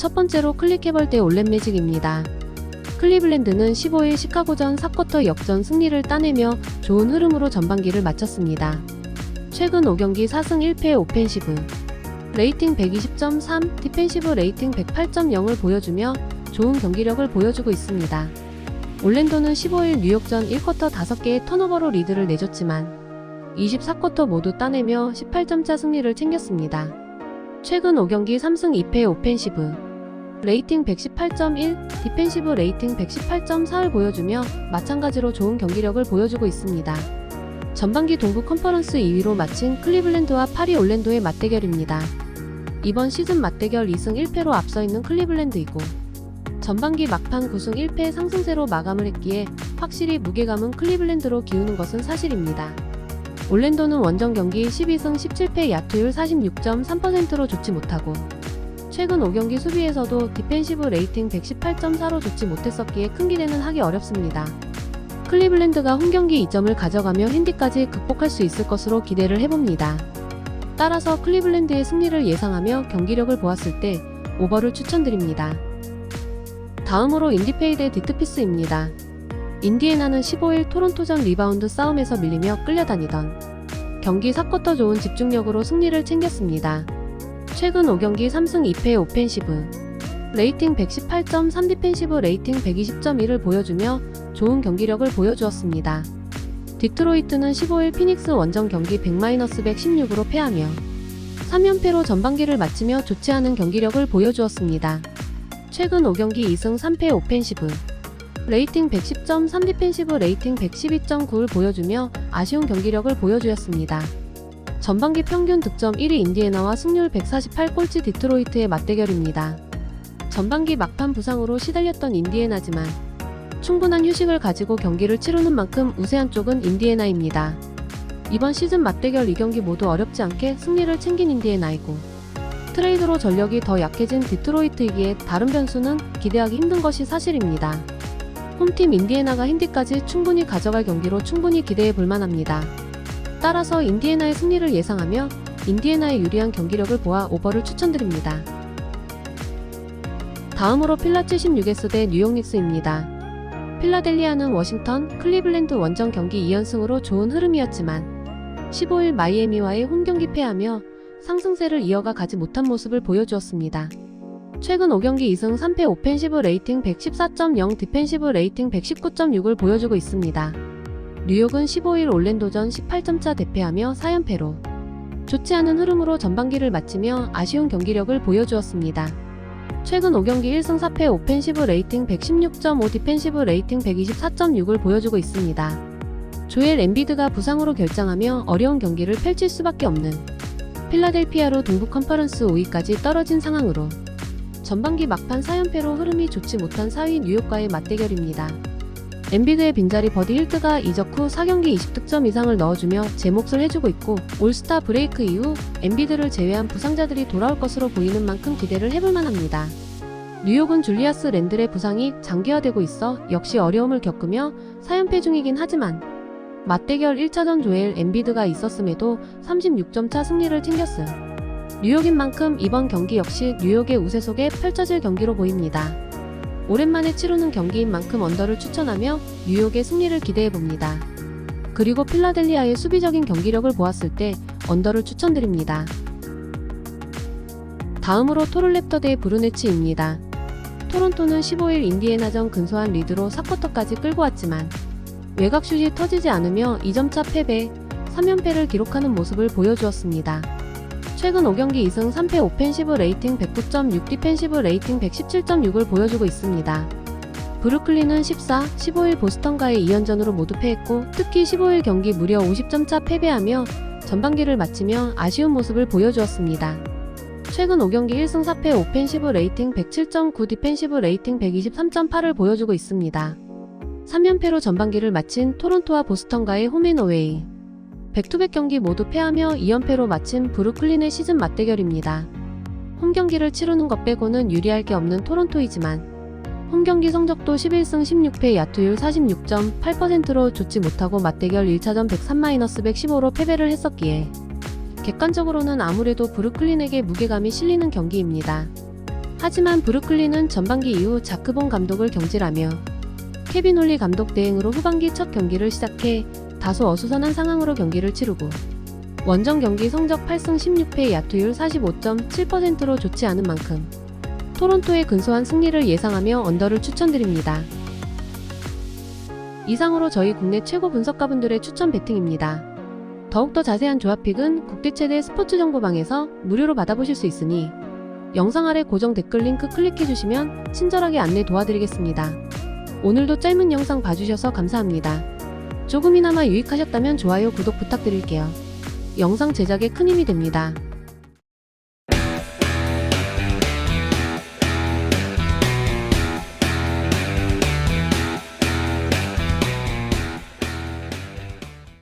첫 번째로 클릭해볼 때 올렛 매직입니다. 클리블랜드는 15일 시카고전 4쿼터 역전 승리를 따내며 좋은 흐름으로 전반기를 마쳤습니다. 최근 5경기 4승 1패 오펜시브, 레이팅 120.3, 디펜시브 레이팅 108.0을 보여주며 좋은 경기력을 보여주고 있습니다. 올랜도는 15일 뉴욕전 1쿼터 5개의 턴오버로 리드를 내줬지만 24쿼터 모두 따내며 18점차 승리를 챙겼습니다. 최근 5경기 3승 2패 오펜시브, 레이팅 118.1, 디펜시브 레이팅 118.4를 보여주며 마찬가지로 좋은 경기력을 보여주고 있습니다. 전반기 동부 컨퍼런스 2위로 마친 클리블랜드와 파리 올랜도의 맞대결입니다. 이번 시즌 맞대결 2승 1패로 앞서 있는 클리블랜드이고 전반기 막판 9승 1패 상승세로 마감을 했기에 확실히 무게감은 클리블랜드로 기우는 것은 사실입니다. 올랜도는 원정 경기 12승 17패 야투율 46.3%로 좋지 못하고 최근 5경기 수비에서도 디펜시브 레이팅 118.4로 좋지 못했었기에 큰 기대는 하기 어렵습니다. 클리블랜드가 홈경기 2점을 가져가며 핸디까지 극복할 수 있을 것으로 기대를 해봅니다. 따라서 클리블랜드의 승리를 예상하며 경기력을 보았을 때 오버를 추천드립니다. 다음으로 인디페이 대 디트피스입니다. 인디애나는 15일 토론토전 리바운드 싸움에서 밀리며 끌려다니던 경기 4쿼터 좋은 집중력으로 승리를 챙겼습니다. 최근 5경기 3승 2패 오펜시브, 레이팅 118.3 디펜시브 레이팅 120.1을 보여주며 좋은 경기력을 보여주었습니다. 디트로이트는 15일 피닉스 원정 경기 100-116으로 패하며 3연패로 전반기를 마치며 좋지 않은 경기력을 보여주었습니다. 최근 5경기 2승 3패 오펜시브, 레이팅 110.3 디펜시브 레이팅 112.9를 보여주며 아쉬운 경기력을 보여주었습니다. 전반기 평균 득점 1위 인디애나와 승률 148꼴찌 디트로이트의 맞대결입니다. 전반기 막판 부상으로 시달렸던 인디애나지만 충분한 휴식을 가지고 경기를 치르는 만큼 우세한 쪽은 인디애나입니다. 이번 시즌 맞대결 2경기 모두 어렵지 않게 승리를 챙긴 인디애나이고 트레이드로 전력이 더 약해진 디트로이트이기에 다른 변수는 기대하기 힘든 것이 사실입니다. 홈팀 인디애나가 힌디까지 충분히 가져갈 경기로 충분히 기대해 볼 만합니다. 따라서 인디애나의 승리를 예상하며 인디애나의 유리한 경기력을 보아 오버를 추천드립니다. 다음으로 필라 76S 대 뉴욕 닉스입니다. 필라델리아는 워싱턴, 클리블랜드 원정 경기 2연승으로 좋은 흐름이었지만 15일 마이애미와의 홈경기 패하며 상승세를 이어가 가지 못한 모습을 보여주었습니다. 최근 5경기 2승 3패 오펜시브 레이팅 114.0 디펜시브 레이팅 119.6을 보여주고 있습니다. 뉴욕은 15일 올랜도전 18점차 대패하며 4연패로 좋지 않은 흐름으로 전반기를 마치며 아쉬운 경기력을 보여주었습니다. 최근 5경기 1승 4패 오펜시브 레이팅 116.5 디펜시브 레이팅 124.6을 보여주고 있습니다. 조엘 엠비드가 부상으로 결장하며 어려운 경기를 펼칠 수밖에 없는 필라델피아로 동부 컨퍼런스 5위까지 떨어진 상황으로 전반기 막판 4연패로 흐름이 좋지 못한 4위 뉴욕과의 맞대결입니다. 엠비드의 빈자리 버디 힐트가 이적 후 4경기 20득점 이상을 넣어주며 제 몫을 해주고 있고 올스타 브레이크 이후 엠비드를 제외한 부상자들이 돌아올 것으로 보이는 만큼 기대를 해볼 만 합니다. 뉴욕은 줄리아스 랜들의 부상이 장기화되고 있어 역시 어려움을 겪으며 4연패 중이긴 하지만 맞대결 1차전 조엘 엠비드가 있었음에도 36점 차 승리를 챙겼음. 뉴욕인 만큼 이번 경기 역시 뉴욕의 우세 속에 펼쳐질 경기로 보입니다. 오랜만에 치르는 경기인 만큼 언더를 추천하며 뉴욕의 승리를 기대해 봅니다. 그리고 필라델리아의 수비적인 경기력을 보았을 때 언더를 추천드립니다. 다음으로 토를랩터 대 브루네치입니다. 토론토는 15일 인디애나전 근소한 리드로 4쿼터까지 끌고 왔지만 외곽 슛이 터지지 않으며 2점차 패배, 3연패를 기록하는 모습을 보여주었습니다. 최근 5경기 2승 3패 오펜시브 레이팅 109.6 디펜시브 레이팅 117.6을 보여주고 있습니다. 브루클린은 14, 15일 보스턴과의 2연전으로 모두 패했고 특히 15일 경기 무려 50점 차 패배하며 전반기를 마치며 아쉬운 모습을 보여주었습니다. 최근 5경기 1승 4패 오펜시브 레이팅 107.9 디펜시브 레이팅 123.8을 보여주고 있습니다. 3연패로 전반기를 마친 토론토와 보스턴과의 홈앤어웨이. 백투백 경기 모두 패하며 2연패로 마친 브루클린의 시즌 맞대결입니다. 홈 경기를 치르는 것 빼고는 유리할 게 없는 토론토이지만 홈 경기 성적도 11승 16패 야투율 46.8%로 좋지 못하고 맞대결 1차전 103-115로 패배를 했었기에 객관적으로는 아무래도 브루클린에게 무게감이 실리는 경기입니다. 하지만 브루클린은 전반기 이후 자크본 감독을 경질하며 케빈 홀리 감독 대행으로 후반기 첫 경기를 시작해 다소 어수선한 상황으로 경기를 치르고 원정 경기 성적 8승 16패 야투율 45.7%로 좋지 않은 만큼 토론토의 근소한 승리를 예상하며 언더를 추천드립니다. 이상으로 저희 국내 최고 분석가분들의 추천 배팅입니다. 더욱더 자세한 조합픽은 국대 최대 스포츠 정보방에서 무료로 받아보실 수 있으니 영상 아래 고정 댓글 링크 클릭해주시면 친절하게 안내 도와드리겠습니다. 오늘도 짧은 영상 봐주셔서 감사합니다. 조금이나마 유익하셨다면 좋아요, 구독 부탁드릴게요. 영상 제작에 큰 힘이 됩니다.